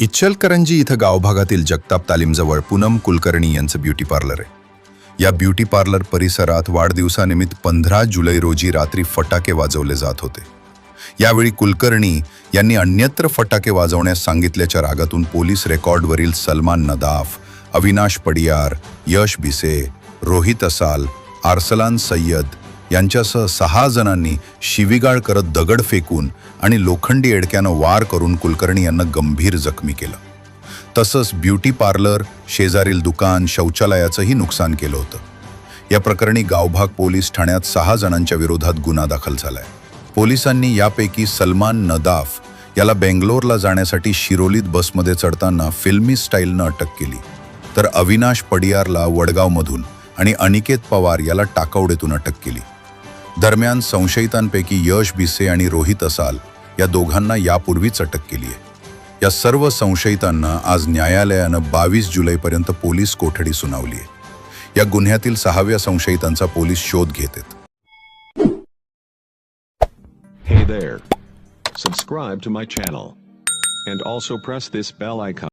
इच्छलकरंजी इथं गावभागातील जगताप तालीमजवळ पूनम कुलकर्णी यांचं beauty parlour आहे. या ब्युटी पार्लर परिसरात वाढदिवसानिमित्त पंधरा जुलै रोजी रात्री फटाके वाजवले जात होते. यावेळी कुलकर्णी यांनी अन्यत्र फटाके वाजवण्यास सांगितल्याच्या रागातून पोलीस रेकॉर्डवरील सलमान नदाफ अविनाश पडियार यश भिसे रोहित असाल आर्सलान सय्यद यांच्यासह सहा जणांनी शिवीगाळ करत दगड फेकून आणि लोखंडी एडक्यानं वार करून कुलकर्णी यांना गंभीर जखमी केलं. तसंच ब्युटी पार्लर शेजारील दुकान शौचालयाचंही नुकसान केलं होतं. या प्रकरणी गावभाग पोलीस ठाण्यात सहा जणांच्या विरोधात गुन्हा दाखल झालाय. पोलिसांनी यापैकी सलमान नदाफ याला बेंगलोरला जाण्यासाठी शिरोलीत बसमध्ये चढताना फिल्मी स्टाईलनं अटक केली. तर अविनाश पडियारला वडगावमधून आणि अनिकेत पवार याला टाकवडेतून अटक केली. दरम्यान संशयितांपैकी यश बिसे आणि रोहित असाल या दोघांना यापूर्वीच अटक केली आहे या सर्व संशयितांना आज न्यायालयानं बावीस जुलैपर्यंत पोलीस कोठडी सुनावली आहे या गुन्ह्यातील सहाव्या संशयितांचा पोलीस शोध घेत आहेत Hey there. Subscribe to my channel. And also press this bell icon.